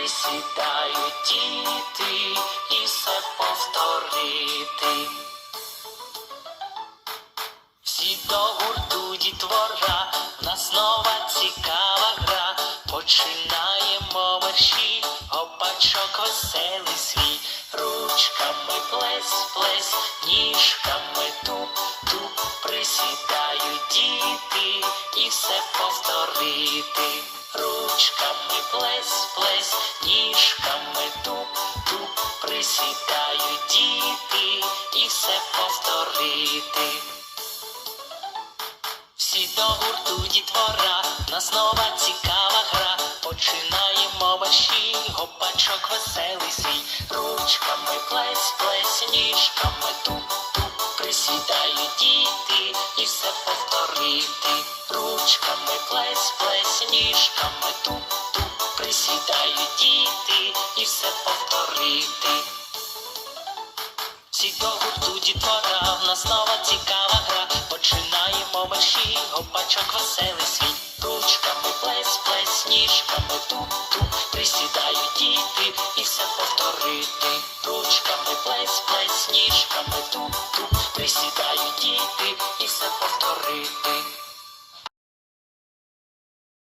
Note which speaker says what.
Speaker 1: присідають діти і все повторити. Всі до гурту дітвора, нас нова цікава гра. Починаємо мерщі, гопачок веселий свій. Ручками плесь, плесь, ніжками туп, туп, присідають діти і все повторити. Ручками плесь, плесь, ніжками туп, туп, присідають діти і все повторити. Всі до гурту дітвора, нас нова цікава гра. Починаємо мерщі, гопачок веселий свій. Ручками плесь, плесь, ніжками туп, туп, присідають діти і все повторити. Ручками плесь, плесь, ніжками навчися повторити. Всі до гурту дітвора, в нас нова цікава гра. Починаємо мерші, гопачок веселий світ Ручками плес, плес, ніжками ту-ту Присідають діти і все повторити. Ручками плес, плесь, ніжками ту-ту Присідають